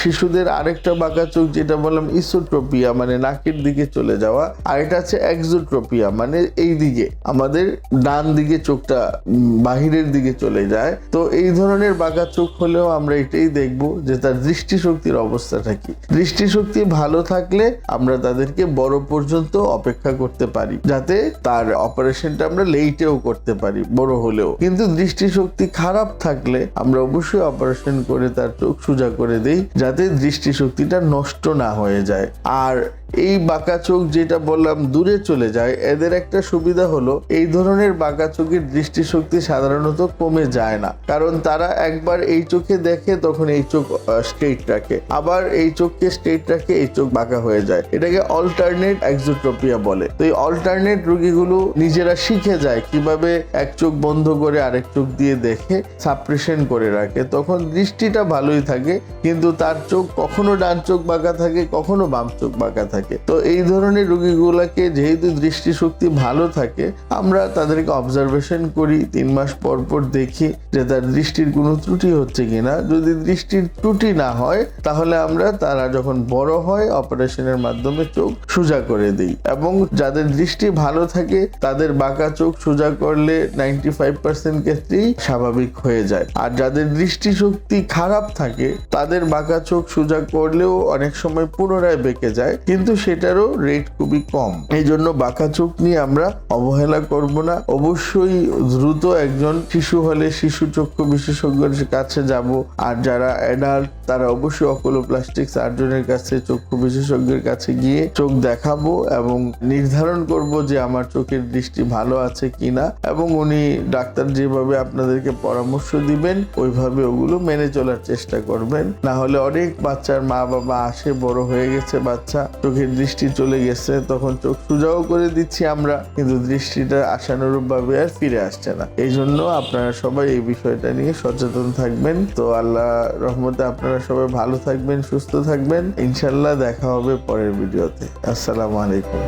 শিশুদের আরেকটা বাঁকা চোখ যেটা বললাম ইসোট্রোপিয়া মানে নাকের দিকে চলে যাওয়া, আর এটা আছে এক্সোট্রোপিয়া মানে এই দিকে, আমাদের ডান দিকে চোখটা বাহিরের দিকে চলে যায়। তো এই ধরনের বাঁকা চোখ হলেও আমরা এটাই দেখব যে তার দৃষ্টিশক্তির অবস্থাটা কি। দৃষ্টিশক্তি ভালো থাকলে আমরা তাদেরকে বড় পর্যন্ত অপেক্ষা করতে পারি, যাতে তার অপারেশনটা আমরা লেইটেও করতে পারি, বড় হলেও। কিন্তু দৃষ্টিশক্তি খারাপ থাকলে আমরা অবশ্যই অপারেশন করে তার চোখ সোজা করে দেই যাতে দৃষ্টিশক্তিটা নষ্ট না হয়ে যায়। আর এই বাঁকা চোখ যেটা বললাম দূরে চলে যায়, এদের একটা সুবিধা হলো এই ধরনের বাঁকা চোখের দৃষ্টিশক্তি সাধারণত কমে যায় না। কারণ তারা একবার এই চোখে দেখে তখন এই চোখ স্ট্রেট রাখে। আবার এই চোখকে স্ট্রেট রাখে, এই চোখ বাঁকা হয়ে যায়। এটাকে অল্টারনেট এক্সোট্রোপিয়া বলে। তো এই অল্টারনেট রোগীগুলো নিজেরা শিখে যায় কীভাবে এক চোখ বন্ধ করে আরেক চোখ দিয়ে দেখে সাপ্রেশন করে রাখে। তখন দৃষ্টিটা ভালোই থাকে, কিন্তু তার চোখ কখনো ডান চোখ বাঁকা থাকে, কখনো বাম চোখ বাঁকা থাকে। তো এই ধরনের রোগীগুলোকে যেহেতু দৃষ্টিশক্তি ভালো থাকে, আমরা তাদেরকে অবজারভেশন করি, তিন মাস পর পর দেখি যে তার দৃষ্টির কোনো ত্রুটি হচ্ছে কিনা। যদি দৃষ্টির ত্রুটি না হয়, তাহলে আমরা তারা যখন বড় হয় অপারেশনের মাধ্যমে চোখ সোজা করে দিই। এবং যাদের দৃষ্টি ভালো থাকে, তাদের বাঁকা চোখ সোজা করলে নাইনটি ফাইভ পার্সেন্ট ক্ষেত্রেই স্বাভাবিক হয়ে যায়। আর যাদের দৃষ্টিশক্তি খারাপ থাকে, তাদের বাঁকা চোখ সোজা করলেও অনেক সময় পুনরায় বেঁকে যায়। কিন্তু সেটারও রেট খুবই কম। এই জন্য বাঁকা চোখ নিয়ে আমরা অবহেলা করব না। অবশ্যই দ্রুত একজন শিশু হলে শিশু চক্ষু বিশেষজ্ঞের কাছে যাব। আর যারা অ্যাডাল্ট তারা অবশ্যই অকুলোপ্লাস্টিক সার্জনের কাছে, চক্ষু বিশেষজ্ঞের কাছে গিয়ে চোখ দেখাবো এবং নির্ধারণ করব যে আমার চোখের দৃষ্টি ভালো আছে কিনা। এবং উনি ডাক্তার যেভাবে আপনাদেরকে পরামর্শ দিবেন, ওইভাবে ওগুলো মেনে চলার চেষ্টা করবেন। না হলে অনেক বাচ্চার মা বাবা আসে, বড় হয়ে গেছে বাচ্চা চোখের দৃষ্টি চলে গেছে, তখন চোখ সুজাও করে দিচ্ছি আমরা, কিন্তু দৃষ্টিটা আশানুরূপ ভাবে আর ফিরে আসছে না। এই জন্য আপনারা সবাই এই বিষয়টা নিয়ে সচেতন থাকবেন। তো আল্লাহ রহমতে আপনারা সবাই ভালো থাকবেন, সুস্থ থাকবেন। ইনশাল্লাহ দেখা হবে পরের ভিডিওতে। আসসালামু আলাইকুম।